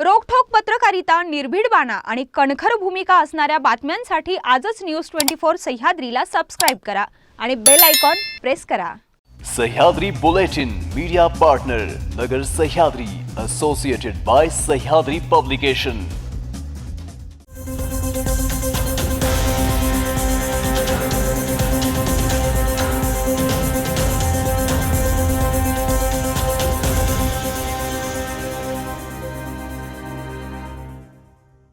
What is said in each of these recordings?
रोखोक पत्रकारिता निर्भीड बाणा आणि कणखर भूमिका असणाऱ्या बातम्यांसाठी आजच न्यूज ट्वेंटी फोर सह्याद्रीला सबस्क्राईब करा आणि बेल आयकॉन प्रेस करा. Sahyadri bulletin media partner Nagar Sahyadri associated by Sahyadri publication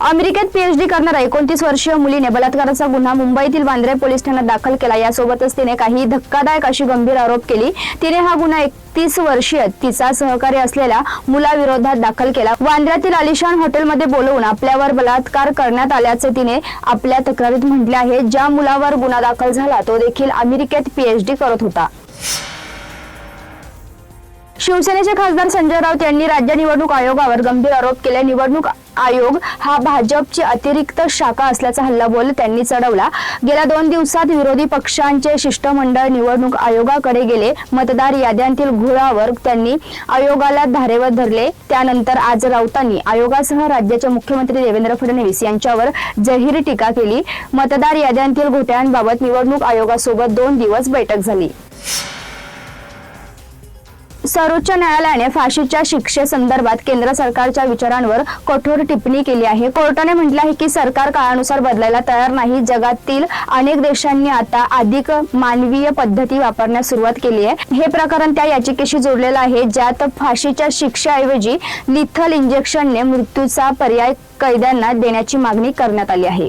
अमेरिकेत पीएचडी करणाऱ्या एकोणतीस वर्षीय मुलीने बलात्काराचा गुन्हा मुंबईतील वांद्रे पोलीस ठाण्यात दाखल केला. यासोबतच तिने काही धक्कादायक अशी गंभीर आरोप केली. तिने हा गुन्हा एकतीस वर्षीय तिचा सहकारी असलेल्या मुलाविरोधात दाखल केला. वांद्र्यातील आलिशान हॉटेलमध्ये बोलवून आपल्यावर बलात्कार करण्यात आल्याचे तिने आपल्या तक्रारीत म्हटले आहे. ज्या मुलावर गुन्हा दाखल झाला तो देखील अमेरिकेत पीएचडी करत होता. शिवसेनेचे खासदार संजय राऊत यांनी राज्य निवडणूक आयोगावर गंभीर आरोप केले. निवडणूक आयोग हा भाजपची अतिरिक्त शाखा असल्याचा हल्लाबोल त्यांनी चढवला. गेल्या दोन दिवसात विरोधी पक्षांचे शिष्टमंडळ निवडणूक आयोगाकडे गेले. मतदार याद्यांतील घोळावर त्यांनी आयोगाला धारेवर धरले. त्यानंतर आज राऊतांनी आयोगासह राज्याचे मुख्यमंत्री देवेंद्र फडणवीस यांच्यावर जहीर टीका केली. मतदार याद्यांतील घोटाळ्यांबाबत निवडणूक आयोगासोबत दोन दिवस बैठक झाली. सर्वोच्च न्यायालयाने फाशीच्या शिक्षेसंदर्भात केंद्र सरकारच्या विचारांवर कठोर टिप्पणी केली आहे. कोर्टाने म्हटलं आहे की सरकार काळानुसार बदलायला तयार नाही. जगातील अनेक देशांनी आता अधिक मानवीय पद्धती वापरण्यास सुरुवात केली आहे. हे प्रकरण त्या याचिकेशी जोडलेलं आहे. ज्यात फाशीच्या शिक्षेऐवजी लिथल इंजेक्शनने मृत्यूचा पर्याय कैद्यांना देण्याची मागणी करण्यात आली आहे.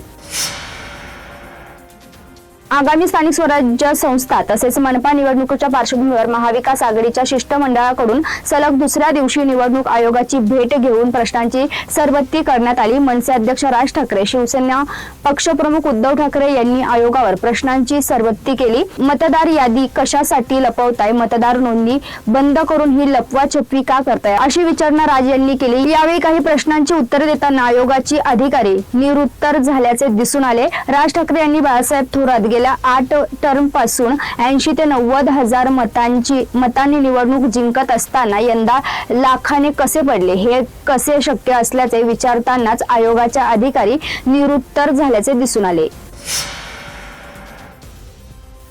आगामी स्थानिक स्वराज्य संस्था तसेच मनपा निवडणुकीच्या पार्श्वभूमीवर महाविकास आघाडीच्या शिष्टमंडळाकडून सलग दुसऱ्या दिवशी निवडणूक आयोगाची भेट घेऊन प्रश्नांची सरबत्ती करण्यात आली. मनसे अध्यक्ष राज ठाकरे शिवसेना पक्षप्रमुख उद्धव ठाकरे यांनी आयोगावर प्रश्नांची सरबत्ती केली. मतदार यादी कशासाठी लपवताय? मतदार नोंदणी बंद करून ही लपवाछपवी का करताय? अशी विचारणा राज यांनी केली. यावेळी काही प्रश्नांची उत्तरे देताना आयोगाची अधिकारी निरुत्तर झाल्याचे दिसून आले. राज ठाकरे यांनी बाळासाहेब थोरात गेले गेल्या आठ टर्मपासून ऐंशी ते नव्वद हजार मतांची मतांनी निवडणूक जिंकत असताना यंदा लाखाने कसे पडले? हे कसे शक्य असल्याचे विचारतानाच आयोगाच्या अधिकारी निरुत्तर झाल्याचे दिसून आले.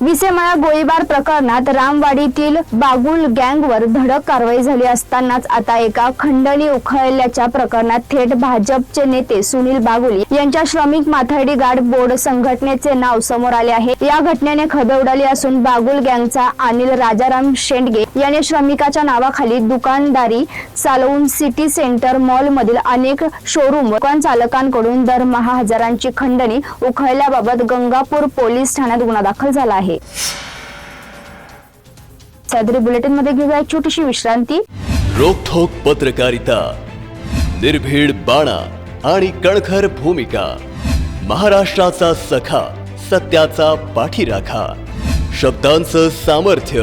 विसेमळा गोळीबार प्रकरणात रामवाडीतील बागुल गँगवर धडक कारवाई झाली असतानाच आता एका खंडणी उखळल्याच्या प्रकरणात थेट भाजपचे नेते सुनील बागुल यांच्या श्रमिक माथाडी गार्ड बोर्ड संघटनेचे नाव समोर आले आहे. या घटनेने खबे उडाली असून बागुल गँगचा अनिल राजाराम शेंडगे याने श्रमिकाच्या नावाखाली दुकानदारी चालवून सिटी सेंटर मॉलमधील अनेक शोरूम दुकान चालकांकडून दरमहा हजारांची खंडणी उखळल्याबाबत गंगापूर पोलीस ठाण्यात गुन्हा दाखल झाला आहे. सदरी बुलेटिनमध्ये घेऊया छोटीशी विश्रांती. रोखोक पत्रकारिता निर्भीड बाणा आणि कणखर भूमिका महाराष्ट्राचा सखा सत्याचा पाठीराखा शब्दांचं सामर्थ्य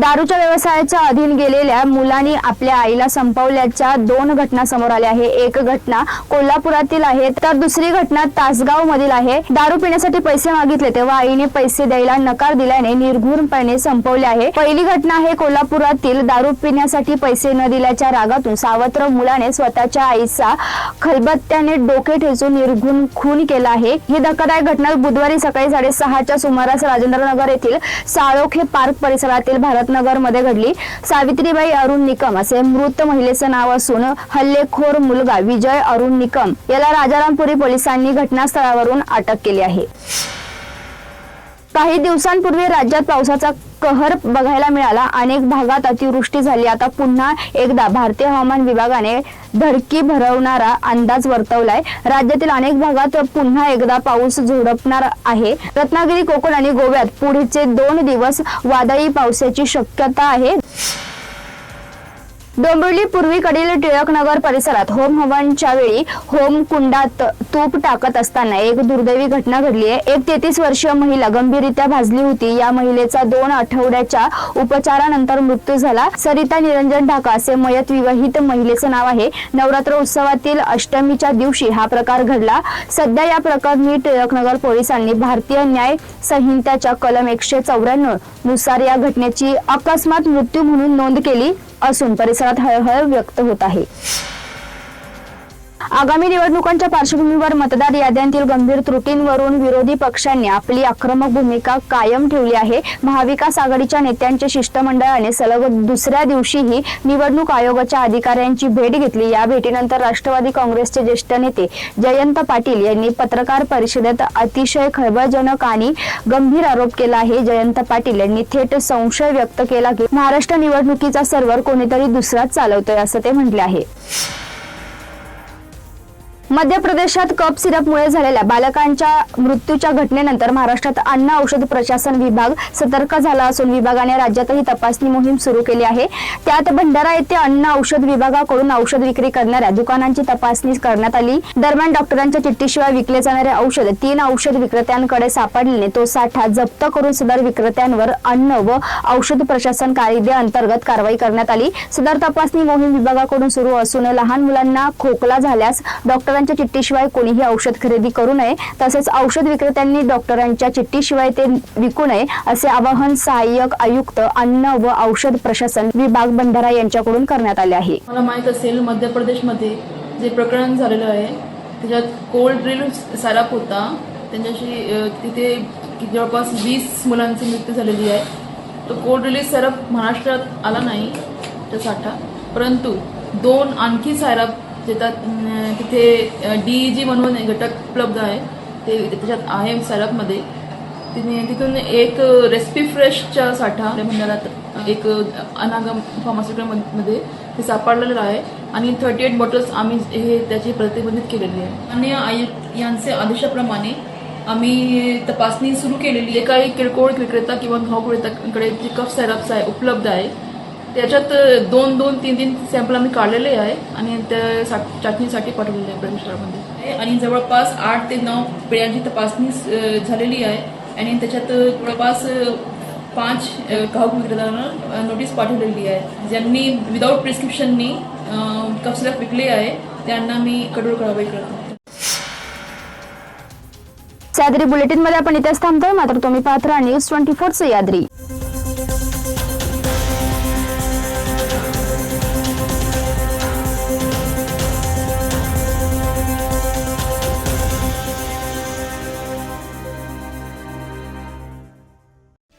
दारूच्या व्यवसायाच्या अधीन गेलेल्या मुलांनी आपल्या आईला संपवल्याच्या दोन घटना समोर आल्या आहे एक घटना कोल्हापुरातील आहे तर दुसरी घटना तासगाव मधील आहे. दारू पिण्यासाठी पैसे मागितले तेव्हा आईने पैसे द्यायला नकार दिल्याने निर्घुणपणे संपवले आहे. पहिली घटना आहे कोल्हापुरातील दारू पिण्यासाठी पैसे न दिल्याच्या रागातून सावत्र मुलाने स्वतःच्या आईचा खलबत्त्याने डोके ठेचून निर्घुण खून केला आहे. ही धक्कादायक घटना बुधवारी सकाळी साडेसहाच्या सुमारास राजेंद्रनगर येथील साळोखे पार्क परिसरातील भारत मध्ये घडली. सावित्रीबाई अरुण निकम असे मृत महिलेचं नाव असून हल्लेखोर मुलगा विजय अरुण निकम याला राजारामपुरी पोलिसांनी घटनास्थळावरून अटक केली आहे. काही दिवसांपूर्वी राज्यात पावसाचा कहर बघायला मिळाला. अनेक भागात अतिवृष्टी झाली. आता पुन्हा एकदा भारतीय हवामान विभागाने धडकी भरवणारा अंदाज वर्तवलाय. राज्यातील अनेक भागात पुन्हा एकदा पाऊस झोडपणार आहे. रत्नागिरी कोकण आणि गोव्यात पुढचे दोन दिवस वादळी पावसाची शक्यता आहे. डोंबिवली पूर्वीकडील टिळकनगर परिसरात होम हवनच्या वेळी होम कुंडात तूप टाकत असताना एक दुर्दैवी घटना घडली आहे. एक तेहतीस वर्षीय महिला गंभीररित्या भाजली होती. या महिलेचा दोन आठवड्याच्या उपचारानंतर मृत्यू झाला. सरिता निरंजन ढाका असे मयत विवाहित महिलेचं नाव आहे. नवरात्र उत्सवातील अष्टमीच्या दिवशी हा प्रकार घडला. सध्या या प्रकरणी टिळकनगर पोलिसांनी भारतीय न्याय संहिताच्या कलम एकशे चौऱ्याण्णवनुसार या घटनेची अकस्मात मृत्यू म्हणून नोंद केली. असून परिसरात हळहळ व्यक्त होत आहे. आगामी निवडणुकांच्या पार्श्वभूमीवर मतदार याद्यांतील गंभीर त्रुटींवरून विरोधी पक्षांनी आपली आक्रमक भूमिका कायम ठेवली आहे. महाविकास आघाडीच्या नेत्यांच्या शिष्टमंडळाने सलग दुसऱ्या दिवशीही निवडणूक आयोगाच्या अधिकाऱ्यांची भेट घेतली. या भेटीनंतर राष्ट्रवादी काँग्रेसचे ज्येष्ठ नेते जयंत पाटील यांनी पत्रकार परिषदेत अतिशय खळबळजनक आणि गंभीर आरोप केला आहे. जयंत पाटील यांनी थेट संशय व्यक्त केला की महाराष्ट्र निवडणुकीचा सर्व्हर कोणीतरी दुसराच चालवतोय असं ते म्हटले आहे. मध्य प्रदेशात कप सिरपमुळे झालेल्या बालकांच्या मृत्यूच्या घटनेनंतर महाराष्ट्रात अन्न औषध प्रशासन विभाग सतर्क झाला असून विभागाने राज्यातही तपासणी मोहीम सुरू केली आहे. त्यात भंडारा येथे अन्न औषध विभागाकडून औषध विक्री करणाऱ्या दुकानांची तपासणी करण्यात आली. दरम्यान डॉक्टरांच्या चिठ्ठीशिवाय विकले जाणारे औषध तीन औषध विक्रेत्यांकडे सापडल्याने तो साठा जप्त करून सदर विक्रेत्यांवर अन्न व औषध प्रशासन कायद्याअंतर्गत कारवाई करण्यात आली. सदर तपासणी मोहीम विभागाकडून सुरू असून लहान मुलांना खोकला झाल्यास डॉक्टरांच्या चिठ्ठीशिवाय कोणीही औषध खरेदी करू नये. तसेच औषध विक्रेत्यांनी डॉक्टरांच्या चिठ्ठीशिवाय ते विकू नये असे आवाहन सहाय्यक आयुक्त अन्न व औषध प्रशासन विभाग भंडारा यांच्याकडून करण्यात आले आहे. मला माहीत असेल मध्य प्रदेशमध्ये जे प्रकरण झालेलं आहे त्याच्यात कोल्ड ड्रिल साराप होता त्यांच्याशी तिथे जवळपास वीस मुलांची मृत्यू झालेली आहे. तो कोल्ड ड्रिल सरप महाराष्ट्रात आला नाही तो साठा. परंतु दोन आणखी सायरप देतात तिथे डी जी म्हणून घटक उपलब्ध आहे. ते त्याच्यात आहे सायरापमध्ये तिने तिथून एक रेसिपी फ्रेशचा साठा मंडळात एक अनागम फार्मास्युटिकलमध्ये ते सापडलेलं आहे. आणि थर्टी एट बॉटल्स आम्ही हे त्याची प्रतिबंधित केलेली आहे. आणि आयुक्त यांचे आदेशाप्रमाणे आम्ही तपासणी सुरू केलेली आहे. काही किरकोळ विक्रेता किंवा घाऊक विक्रेताकडे जे कफ सॅरप्स आहे उपलब्ध आहे. त्याच्यात दोन दोन तीन तीन सॅम्पल आम्ही काढलेले आहे आणि त्या सा- चाचणीसाठी पाठवलेले आहे प्रयोगशाळामध्ये आणि जवळपास आठ ते नऊ पिढ्यांची तपासणी झालेली आहे. आणि त्याच्यात जवळपास पाच घाऊक विक्रेत्यांना नोटीस पाठवलेली आहे. ज्यांनी विदाऊट प्रिस्क्रिप्शननी कफसिरप विकले आहे त्यांना मी कठोर कारवाई करतो सादरी बुलेटिनमध्ये आपण इथेच थांबतोय. मात्र तुम्ही पाहत राहा न्यूज ट्वेंटी फोर याद्री